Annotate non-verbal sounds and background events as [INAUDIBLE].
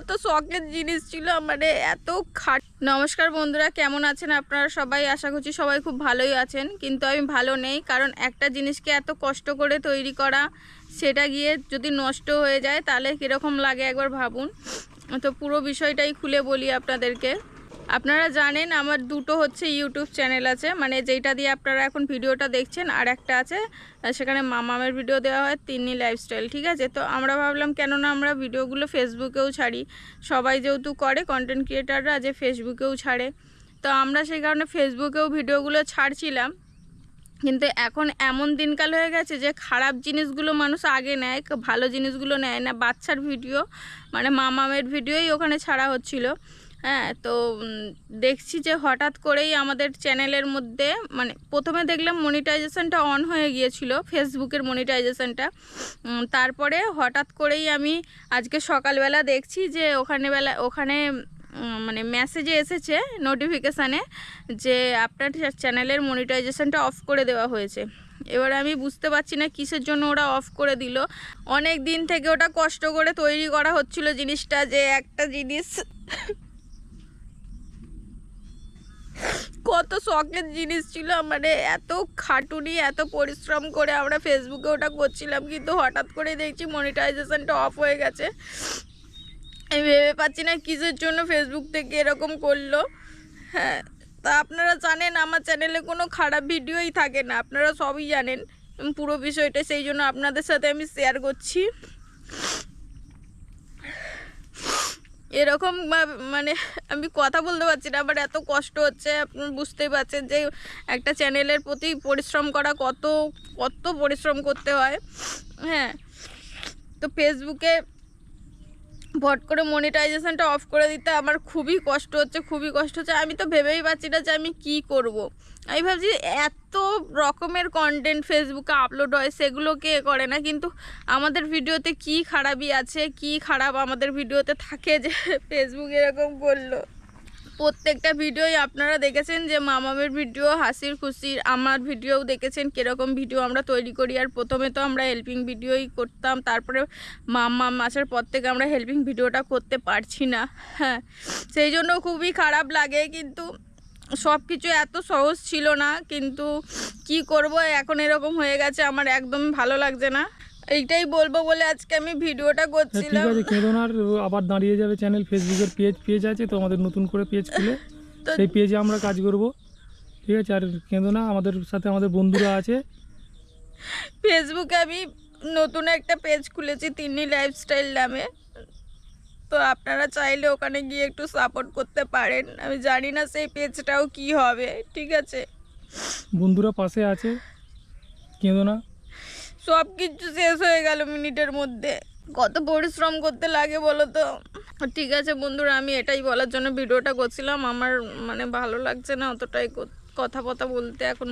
কত শখের জিনিস ছিল মানে এত খাট নমস্কার বন্ধুরা, কেমন আছেন আপনারা সবাই? আশা করছি সবাই খুব ভালোই আছেন, কিন্তু আমি ভালো নেই, কারণ একটা জিনিসকে এত কষ্ট করে তৈরি করা, সেটা গিয়ে যদি নষ্ট হয়ে যায়, তাহলে কীরকম লাগে একবার ভাবুন। তো পুরো বিষয়টাই খুলে বলি আপনাদেরকে। আপনারা জানেন আমার দুটো হচ্ছে ইউটিউব চ্যানেল আছে মানে যেইটা দিয়ে আপনারা এখন ভিডিওটা দেখছেন, আর একটা আছে সেখানে মামামের ভিডিও দেওয়া হয় তিন্নি লাইফস্টাইল ঠিক আছে? তো আমরা ভাবলাম কেননা আমরা ভিডিওগুলো ফেসবুকেও ছাড়ি, সবাই যেহেতু করে কন্টেন্ট ক্রিয়েটাররা যে ফেসবুকেও ছাড়ে। তো আমরা সেই কারণে ফেসবুকেও ভিডিওগুলো ছাড়ছিলাম, কিন্তু এখন এমন দিনকাল হয়ে গেছে যে খারাপ জিনিসগুলো মানুষ আগে নেয়, ভালো জিনিসগুলো নেয় না। বাচ্চার ভিডিও মানে মামামের ভিডিওই ওখানে ছাড়া হচ্ছিল। হ্যাঁ তো দেখছি যে হঠাৎ করেই আমাদের চ্যানেলের মধ্যে মানে প্রথমে দেখলাম মনিটাইজেশনটা অন হয়ে গিয়েছিল, ফেসবুকের মনিটাইজেশনটা। তারপরে হঠাৎ করেই আমি আজকে সকালবেলা দেখছি যে ওখানে বেলা, ওখানে মানে মেসেজে এসেছে নোটিফিকেশানে যে আপনার চ্যানেলের মনিটাইজেশনটা অফ করে দেওয়া হয়েছে। এবার আমি বুঝতে পারছি না কিসের জন্য ওরা অফ করে দিল। অনেক দিন থেকে ওটা কষ্ট করে তৈরি করা হচ্ছিল জিনিসটা যে একটা জিনিস কত শখের জিনিস ছিল মানে এত খাটুনি, এত পরিশ্রম করে আমরা ফেসবুকে ওটা করছিলাম, কিন্তু হঠাৎ করে দেখছি মনিটাইজেশনটা অফ হয়ে গেছে। আমি ভেবে পাচ্ছি না কিসের জন্য ফেসবুক থেকে এরকম করল। হ্যাঁ তা আপনারা জানেন আমার চ্যানেলে কোনো খারাপ ভিডিওই থাকে না, আপনারা সবই জানেন। পুরো বিষয়টা, সেই জন্য আপনাদের সাথে আমি শেয়ার করছি। এরকম মানে আমি কথা বলতে পারছি না বাট এত কষ্ট হচ্ছে, আপনি বুঝতেই পারছেন যে একটা চ্যানেলের প্রতি পরিশ্রম করা কত কত পরিশ্রম করতে হয়। হ্যাঁ তো ফেসবুকে ভট করে মনিটাইজেশনটা অফ করে দিতে আমার খুবই কষ্ট হচ্ছে, খুবই কষ্ট হচ্ছে। আমি তো ভেবেই পাচ্ছি না যে আমি কি করব। আমি ভাবছি এত রকমের কন্টেন্ট ফেসবুকে আপলোড হয়, সেগুলো কে করে না? কিন্তু আমাদের ভিডিওতে কি খারাপই আছে, কি খারাপ আমাদের ভিডিওতে থাকে যে ফেসবুক এরকম করল? প্রত্যেকটা ভিডিওই আপনারা দেখেছেন যে মামামের ভিডিও, হাসির খুশির আমার ভিডিওও দেখেছেন, কীরকম ভিডিও আমরা তৈরি করি। আর প্রথমে তো আমরা হেল্পিং ভিডিওই করতাম, তারপরে মামাম আসার পর থেকে আমরা হেল্পিং ভিডিওটা করতে পারছি না। হ্যাঁ সেই জন্য খুবই খারাপ লাগে, কিন্তু সব কিছু এত সহজ ছিল না, কিন্তু কি করব, এখন এরকম হয়ে গেছে, আমার একদম ভালো লাগছে না। এইটাই বলব বলে আজকে আমি ভিডিওটা হ্যাঁ, ঠিক করছিলাম। আছে কেঁদোনার আবার দাঁড়িয়ে যাবে চ্যানেল ফেসবুকের পেজ পেজ আছে তো আমাদের নতুন করে পেজ খুলে। [LAUGHS] সেই পেজে আমরা কাজ করব। ঠিক আছে আর কেঁদোনা আমাদের সাথে আমাদের বন্ধুরা আছে। ফেসবুকে আমি নতুন একটা পেজ খুলেছি তিন্নি লাইফস্টাইল নামে। তো আপনারা চাইলে ওখানে গিয়ে একটু সাপোর্ট করতে পারেন। আমি জানি না সেই পেজটাও কি হবে ঠিক আছে? বন্ধুরা পাশে আছে। কেঁদোনা সব কিছু শেষ হয়ে গেল মিনিটের মধ্যে। কত পরিশ্রম করতে লাগে বলো তো? ঠিক আছে বন্ধুরা, আমি এটাই বলার জন্য ভিডিওটা করছিলাম। আমার মানে ভালো লাগছে না অতটাই কথা কথা বলতে এখন